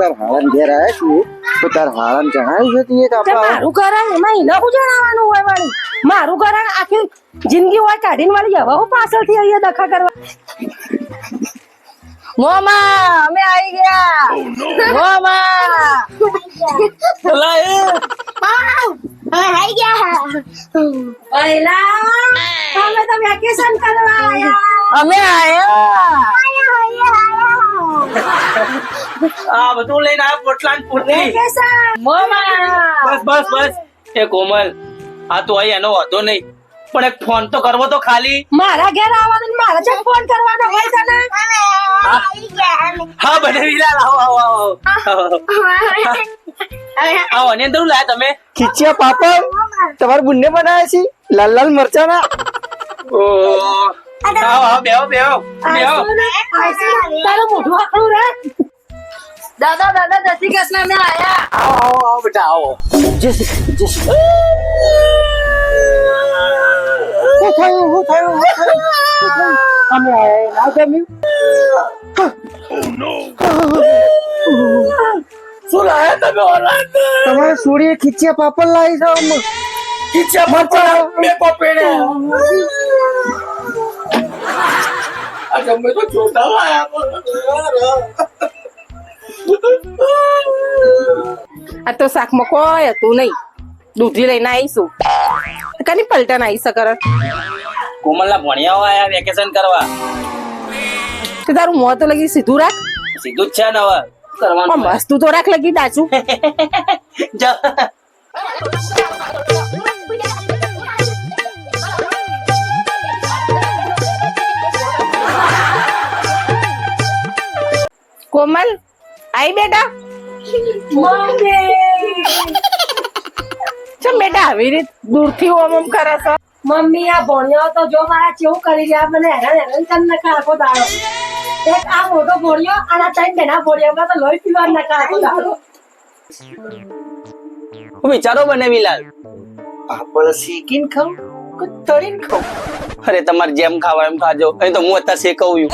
તાર હાળન ઘેર આવ્યા છીએ. તો તાર હાળન જણાવી જતી એક આપણે મારું ઘર એમાં એને શું જણાવવાનું હોય વાળી. મારું ઘર આખી જિંદગી હોય કાઢીને વાળી હવે હું પાછળથી અહીંયા દખા કરવા. મોમા અમે આવી ગયા. મોમા. પહેલા અમે તો વેકેશન કરવા આયા. અમે આયા. આ બધું લઈને આવ્યો પોટલા ને પોટલી વેકેશન મોમા બસ બસ બસ. એ કોમલ આ તો અહીં એનો વાંધો નહીં. પણ એક ફોન તો કરવો તો ખાલી. મારા ઘેર આવવાનું ને મારા ચક ફોન કરવાનો હોય તને હા. બને વિલાલ આવો આવો આવો. આવો અને અંદર લાયા તમે. ખીચિયા પાપડ. તમારે બુન્ને બનાવ્યા છે? લાલ લાલ મરચાના? ઓ. આવો આવો બેહો બેહો બેહો તારું મોઢું આકડું રે દાદા દાદા દસી કૃષ્ણ અમે આયા આવો આવો આવો બેટા આવો જય શ્રી જય શ્રી શું થયું શું થયું શું થયું? શું થયું? અમે આયા ના ગમ્યું શું લાયા તમે ઓલાદ તમારે સોડીએ ખીચિયા પાપડ લાવી છે આમ. ખીચા મરચા બે પપેડે આ તમે તો આ તો શાકમાં કોઈ હતું નહીં. દૂધી લઈને આવીશું. કની પલટન આવી શકર કોમલના ભણ્યા આયા વેકેશન કરવા. તે તારું મોં તો લગી સીધું રાખ. સીધું જ છે ને હવે. કરવાનું પણ તો રાખ લગી દાચું. જા. કોમલ આઈ બેટા. ચમ બેટા આવી રીત દૂરથી ઓમ ઓમ કરે છે? મમ્મી આ ભણ્યો તો જો મારા ચેવું કરી ગયા મને હેરાન હેરાન કરી નાખે આખો દાડો. એક આ મોટો ભણ્યો અને ત્રણ બેના ભણ્યો તો લોહી પીવા નાખે આખો દાડો. હું વિચારો બને વિલાલ પાપડ શેકીને ખાવ કે તળીને ખાવ અરે તમારે જેમ ખાવા એમ ખાજો. અહીં તો હું અત્યારે શેકવ્યું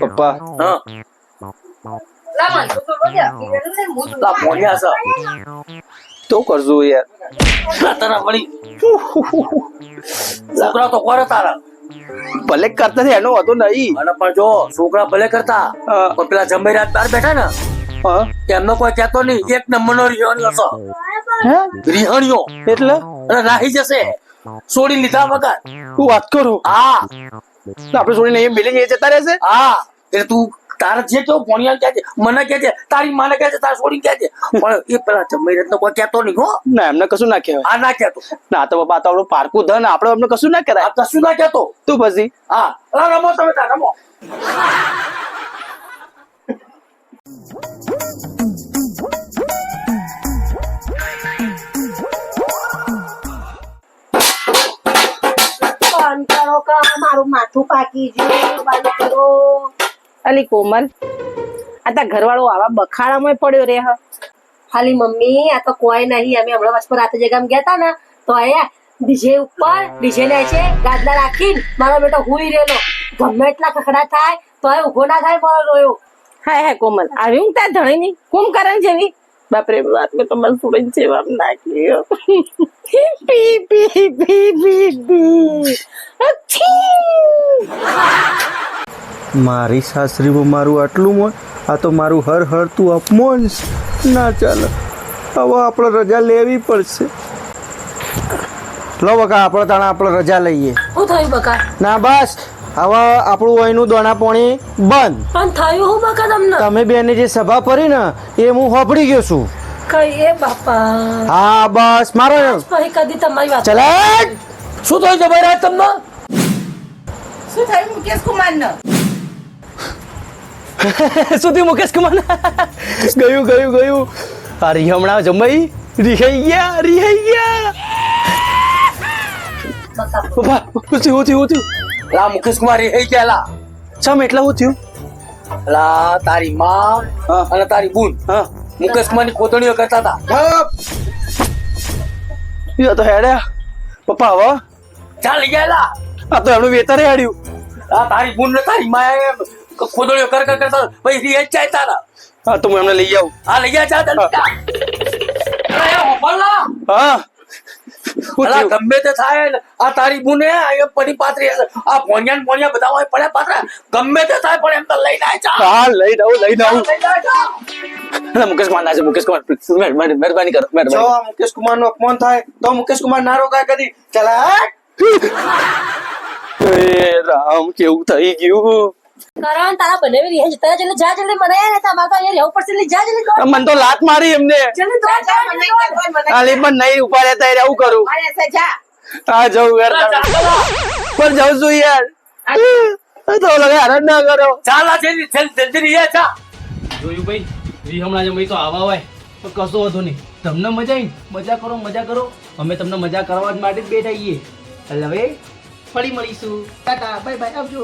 પપ્પા. હા. તો કરજો યાર. તારા વળી. છોકરા તો કરે તારા. ભલે કરતા એનો હતો નહીં. અને પણ જો છોકરા ભલે કરતા પણ પેલા જમાઈ રાત બહાર બેઠા ને હા. એમનો કોઈ કહેતો નહીં એક નંબર નો રિહાણીઓ છે. હે? એટલે? રાહી જશે. છોડી લીધા વગર? તું વાત કરો? હા. આપણે છોડીને એ મિલી જઈએ જતા રહેશે? હા. એટલે તું તારે જે કેવું ભણિયા કહે છે મને કહે છે તારી માને કહે છે તારે છોડી કહે છે. પણ એ પેલા જમાઈ રત્ન કોઈ કહેતો નહીં હો. ના એમને કશું ના કહેવાય. આ ના કહેતો. ના તો બાપા તો આપણું પારકું ધન આપણે અમને કશું ના કરાય કશું ના કહેતો. તું પછી. હા. રમો તમે તાર રમો. મારું પાકી ગયું અલી કોમલ આ તા ઘરવાળો આવા બખાડામાં પડ્યો રે હ. ખાલી મમ્મી આ તો કોઈ નહીં અમે હમણાં વચ્ચે રાતે જગામ ગયા તા ને તો આયા ડીજે ઉપર ડીજે ને છે ગાદલા રાખીને મારો બેટો હુઈ રહેલો. ગમે એટલા ખખડા થાય તો એ ઊભો ના થાય મારો રોયો હાય હાય કોમલ આવી હું ત્યાં ધણી ની કરે જેવી? બાપરે વાત મેં તો મને સુરજ જેવા નાખ્યો પી પી પી પી પી મારી સાસરીમાં મારું આટલું મોન આ તો મારું હર હર તું અપમાન ના ચાલે. હવે આપણે રજા લેવી પડશે. લો બકા આપણે તાણા આપણે રજા લઈએ. શું થયું બકા? ના બસ. હવે આપણું અહીંનું દોણા પોણી બંધ પણ થયું હું બકા તમને તમે બેને જે સભા કરી ને એ હું હોપડી ગયો છું કઈ એ બાપા હા બસ મારો પછી કદી તમારી વાત ચલે શું થયું રાત તમને શું થયું મુકેશ કુમાર ને સુધી મુકેશ કુમાર ગયું ગયું ગયું આ રી હમણાં જમાઈ રિહાઈ ગયા રિહાઈ ગયા પપ્પા શું થયું શું થયું શું થયું લા મુકેશ કુમાર એ કેલા ચમ એટલે હું થયું? લા તારી માં. અને તારી બુન. મુકેશ કુમારની કોતણીઓ કરતા હતા. એ તો હેડ્યા પપ્પા હવે ચાલ ગયા લા. આ તો એમનું વેતરે હેડ્યું. આ તારી બુન ને તારી માએ ખોદડીઓ કર કર કરતા પછી જ જાય તારા હા તો હું એમને લઈ આવું. હા લઈ જા જા હા. અલા ગમે તે થાય ને, આ તારી બુને આ પડી પાત્રી આ પોણિયા ને ભોણિયા બધા હોય પડ્યા પાત્રા ગમે તે થાય પણ એમ તો લઈને આય જા. હા લઈ દઉં લઈ દઉં લઈ. અલા, મુકેશ કુમાર ના છે મુકેશ કુમાર. મહેરબાની કરો મહેરબાની. જો મુકેશ કુમારનું અપમાન થાય તો મુકેશ કુમાર ના રોકાય કદી. ચલા રામ કેવું થઈ ગયું? કરણ તારા બને રહી છે. તારા જલ્દી જા જલ્દી મને ને તમારે તો અહીંયા રહેવું પડશે. એટલે જા જલ્દી મને તો લાત મારી એમને. જલ્દી તો જા ખાલી પણ નહીં ઉપાડે યાર આવું કરું. અરે જા. હા જવું યાર. પણ જાઉં છું યાર. તો લગે હરણ ના કરો. ચાલા જલ્દી જલ્દી જલ્દી રી જા જોયું ભાઈ વી હમણાં જમાઈ તો આવા હોય. તો કશો વધુ નહીં. તમને મજા આવી? મજા કરો મજા કરો. અમે તમને મજા કરવા માટે જ બેઠા છીએ એટલે હવે ફરી મળીશું. ટાટા બાય બાય આવજો.